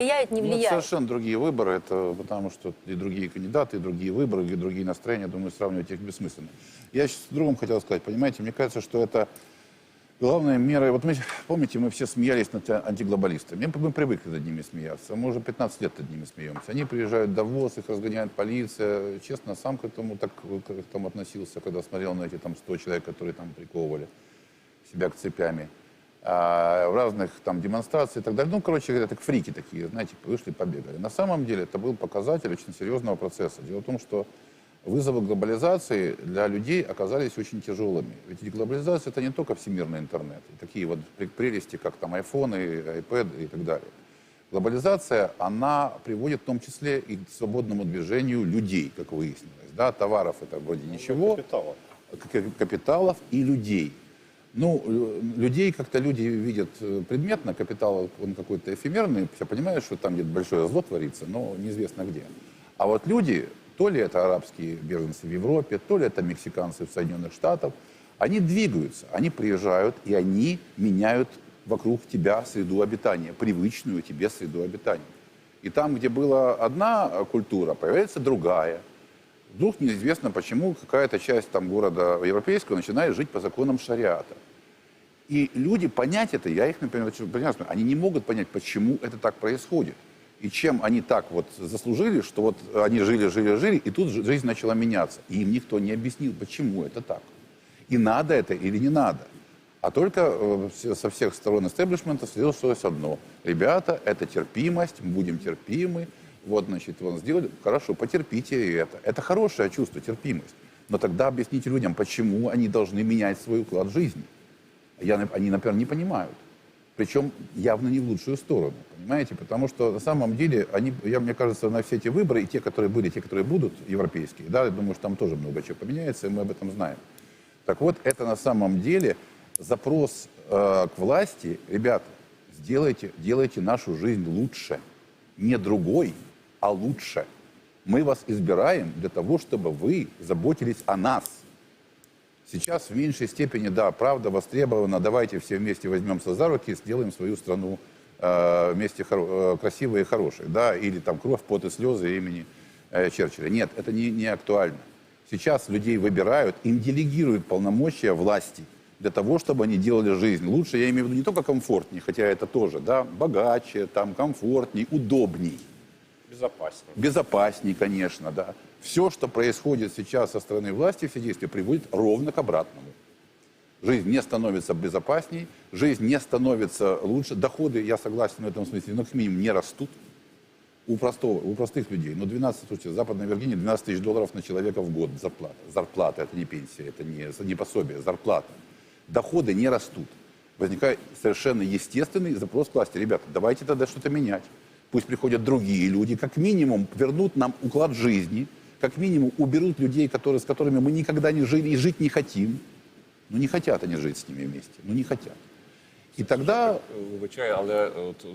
влияет, не Ну, влияет. совершенно другие выборы, это потому что и другие кандидаты, и другие выборы, и другие настроения, думаю, сравнивать их бессмысленно. Я сейчас другом хотел сказать, понимаете, мне кажется, что это главная мера, вот мы, помните, мы все смеялись над антиглобалистами, мы, привыкли над ними смеяться, мы уже 15 лет над ними смеемся. Они приезжают в Давос, их разгоняет полиция, честно, сам к этому так к этому относился, когда смотрел на эти там 100 человек, которые там приковывали себя к цепями в разных там демонстрациях и так далее. Ну, короче говоря, так фрики такие, знаете, вышли, побегали. На самом деле это был показатель очень серьезного процесса. Дело в том, что вызовы глобализации для людей оказались очень тяжелыми. Ведь глобализация это не только всемирный интернет, и такие вот пре- прелести, как там айфоны, iPad и так далее. Глобализация, она приводит в том числе и к свободному движению людей, как выяснилось. Да? Товаров это вроде ничего Капитала. к- капиталов и людей. Ну, э, людей как-то люди видят э, предметно, капитал он какой-то эфемерный, все понимают, что там где-то большое зло творится, но неизвестно где. А вот люди, то ли это арабские беженцы в Европе, то ли это мексиканцы в Соединенных Штатах, они двигаются, они приезжают, и они меняют вокруг тебя среду обитания, привычную тебе среду обитания. И там, где была одна культура, появляется другая. Вдруг неизвестно, почему какая-то часть там города европейского начинает жить по законам шариата. И люди понять это, я их, например, понимаю, они не могут понять, почему это так происходит. И чем они так вот заслужили, что вот они жили, жили, жили, и тут жи- жизнь начала меняться. И им никто не объяснил, почему это так. И надо это или не надо. А только э, со всех сторон истеблишмента следовалось одно. Ребята, это терпимость, мы будем терпимы. Вот, значит, вот сделали. Хорошо, потерпите это. Это хорошее чувство, терпимость. Но тогда объясните людям, почему они должны менять свой уклад жизни. Я, они, например, не понимают. Причем явно не в лучшую сторону, понимаете? Потому что на самом деле, они, я, мне кажется, на все эти выборы, и те, которые были, и те, которые будут, европейские, да, я думаю, что там тоже много чего поменяется, и мы об этом знаем. Так вот, это на самом деле запрос э, к власти, ребята, сделайте, делайте нашу жизнь лучше. Не другой, а лучше. Мы вас избираем для того, чтобы вы заботились о нас. Сейчас в меньшей степени, да, правда востребована. Давайте все вместе возьмемся за руки и сделаем свою страну э, вместе хоро- э, красивой и хорошей. Да? Или там кровь, пот и слезы имени э, Черчилля. Нет, это не, не актуально. Сейчас людей выбирают, им делегируют полномочия власти для того, чтобы они делали жизнь лучше. Я имею в виду не только комфортнее, хотя это тоже, да, богаче, там, комфортней, удобней Безопаснее. безопасней, конечно, да. Все, что происходит сейчас со стороны власти, все действия приводят ровно к обратному. Жизнь не становится безопасней, жизнь не становится лучше, доходы, я согласен в этом смысле, но как минимум не растут у, простого, у простых людей. Ну, 12, слушайте, в Западной Виргинии 12 тысяч долларов на человека в год зарплата. Зарплата, это не пенсия, это не, не пособие, зарплата. Доходы не растут. Возникает совершенно естественный запрос к власти. Ребята, давайте тогда что-то менять. Пусть приходят другие люди, как минимум вернут нам уклад жизни, как минимум уберут людей, которые, с которыми мы никогда не жили и жить не хотим. Ну не хотят они жить с ними вместе, ну не хотят. И тогда Вибачаю, але от